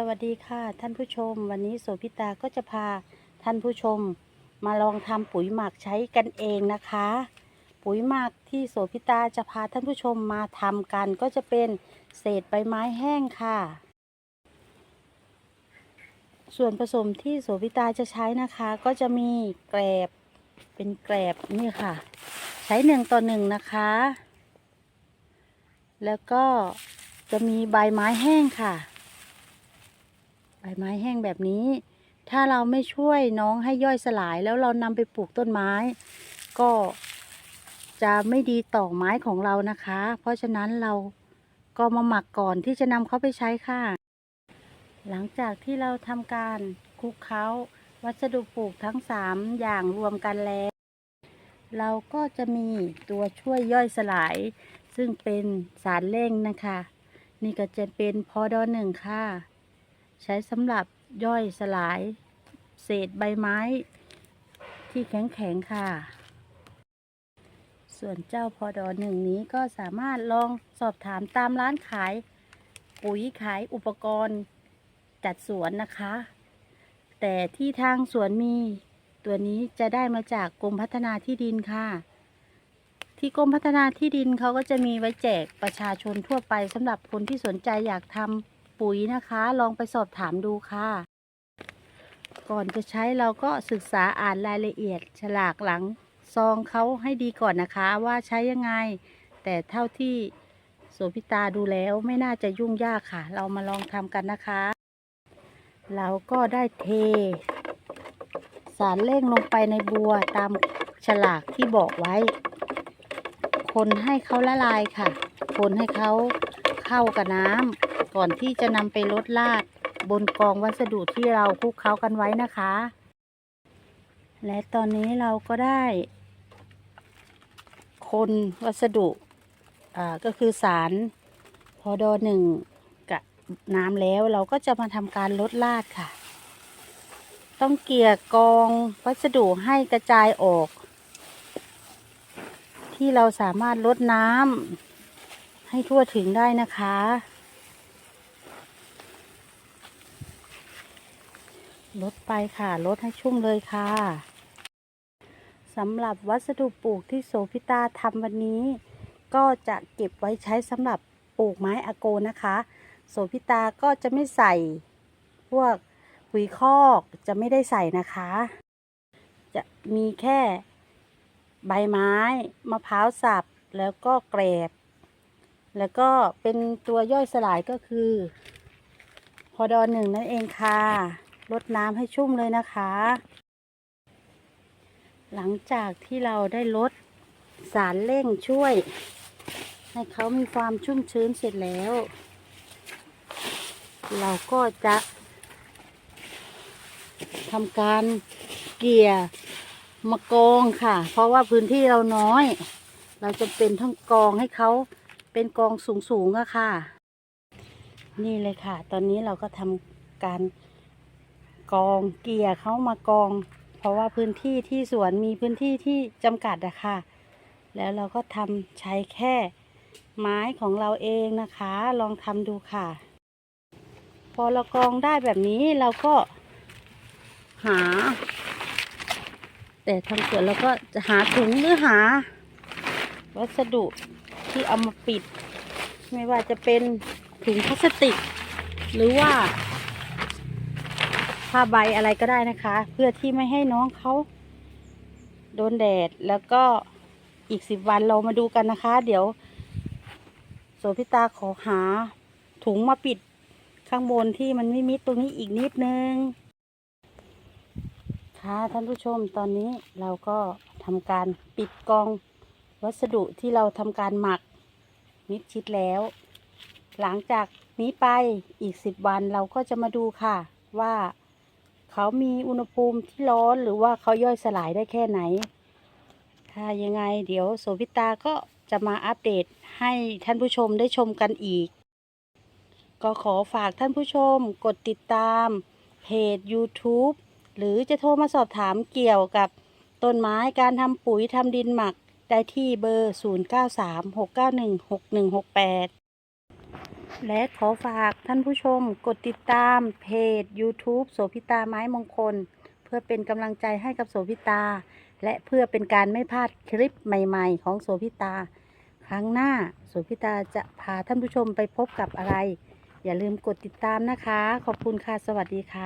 สวัสดีค่ะท่านผู้ชม วันนี้โสพิตาก็จะพาท่านผู้ชมมาลองทำปุ๋ยหมักใช้กันเองนะคะ ปุ๋ยหมักที่โสพิตาจะพาท่านผู้ชมมาทำกันก็จะเป็นเศษใบไม้แห้งค่ะ ส่วนผสมที่โสพิตาจะใช้นะคะ ก็จะมีแกลบเป็นแกลบนี่ค่ะ ใช้หนึ่งต่อหนึ่งนะคะ แล้วก็จะมีใบไม้แห้งค่ะ ไม้แห้งแบบนี้ ถ้าเราไม่ช่วยน้องให้ย่อยสลายแล้วเรานำไปปลูกต้นไม้ ก็จะไม่ดีต่อไม้ของเรานะคะ เพราะฉะนั้นเราก็มาหมักก่อนที่จะนำเขาไปใช้ค่ะ หลังจากที่เราทำการคลุกเคล้าวัสดุปลูกทั้งสามอย่างรวมกันแล้ว เราก็จะมีตัวช่วยย่อยสลาย ซึ่งเป็นสารเร่งนะคะ นี่ก็จะเป็นพอดอหนึ่งค่ะ ใช้สำหรับย่อยสลาย เศษใบไม้ ที่แข็งๆค่ะ ส่วนเจ้าพอดอหนึ่งนี้ก็สามารถลองสอบถามตามร้านขาย ปุ๋ยขายอุปกรณ์จัดสวนนะคะ แต่ที่ทางสวนมี ตัวนี้จะได้มาจากกรมพัฒนาที่ดินค่ะที่กรมพัฒนาที่ดินเขาก็จะมีไว้แจกประชาชนทั่วไปสำหรับคนที่สนใจอยากทำ ปุ๋ยนะคะ ลองไปสอบถามดูค่ะ ก่อนจะใช้เราก็ศึกษาอ่านรายละเอียด ฉลากหลังซองเขาให้ดีก่อนนะคะ ว่าใช้ยังไง แต่เท่าที่โสพิตาดูแล้วไม่น่าจะยุ่งยากค่ะ เรามาลองทำกันนะคะ เราก็ได้เท สารเร่งลงไปในบัวตามฉลากที่บอกไว้ คนให้เขาละลายค่ะ คนให้เขาเข้ากับน้ำ ก่อนที่จะนำไปลดลาดบนกองวัสดุที่เราคลุกเคล้ากันไว้นะคะ และตอนนี้เราก็ได้ คนวัสดุอ่าก็คือสารพอดอหนึ่งกับน้ำแล้วเราก็จะมาทำการลดลาดค่ะ ต้องเกลี่ยกองวัสดุให้กระจายออก ที่เราสามารถลดน้ำให้ทั่วถึงได้นะคะ ลดไปค่ะ ลดให้ชุ่มเลยค่ะสำหรับวัสดุปลูกที่โสพิตาทำวันนี้ ก็จะเก็บไว้ใช้สำหรับปลูกไม้อโกนะคะ โสพิตาก็จะไม่ใส่พวกปุ๋ยคอกจะไม่ได้ใส่นะคะ จะมีแค่ใบไม้มะพร้าวสับแล้วก็แกรบ แล้วก็เป็นตัวย่อยสลายก็คือพอดอหนึ่งนั่นเองค่ะ ลดน้ำให้ชุ่มเลยนะคะ หลังจากที่เราได้ลดสารเร่งช่วย ให้เขามีความชุ่มชื้นเสร็จแล้ว เราก็จะทำการเกลี่ยมากองค่ะ เพราะว่าพื้นที่เราน้อย เราจะเป็นทั้งกองให้เขาเป็นกองสูงๆอะค่ะ นี่เลยค่ะ ตอนนี้เราก็ทำการ กองเกลี่ยเขามากอง เพราะว่าพื้นที่ที่สวนมีพื้นที่ที่จำกัดอะค่ะ แล้วเราก็ทำใช้แค่ไม้ของเราเองนะคะ ลองทำดูค่ะ พอเรากองได้แบบนี้เราก็หา แต่ทางสวนเราก็จะหาถุงหรือหา วัสดุที่เอามาปิด ไม่ว่าจะเป็นถุงพลาสติก หรือว่า ผ้าใบอะไรก็ได้นะคะ เพื่อที่ไม่ให้น้องเขาโดนแดดแล้วก็อีกสิบวันเรามาดูกันนะคะ เดี๋ยวโสพิตาขอหาถุงมาปิดข้างบนที่มันไม่มิดตรงนี้อีกนิดนึง ค่ะท่านผู้ชมตอนนี้เราก็ทำการปิดกองวัสดุที่เราทำการหมักมิดชิดแล้ว หลังจากนี้ไปอีกสิบวันเราก็จะมาดูค่ะว่า เขามีอุณหภูมิที่ร้อนหรือว่าเขาย่อยสลายได้แค่ไหน ถ้ายังไงเดี๋ยวโสพิตาก็จะมาอัปเดตให้ท่านผู้ชมได้ชมกันอีก ก็ขอฝากท่านผู้ชมกดติดตามเพจ YouTube หรือจะโทรมาสอบถามเกี่ยวกับต้นไม้การทำปุ๋ยทำดินหมักได้ที่เบอร์ 0936916168 และขอฝากท่านผู้ชมกดติดตามเพจ YouTube โสพิตาไม้มงคล เพื่อเป็นกำลังใจให้กับโสพิตา และเพื่อเป็นการไม่พลาดคลิปใหม่ๆ ของโสพิตา ครั้งหน้าโสพิตาจะพาท่านผู้ชมไปพบกับอะไร อย่าลืมกดติดตามนะคะ ขอบคุณค่ะ สวัสดีค่ะ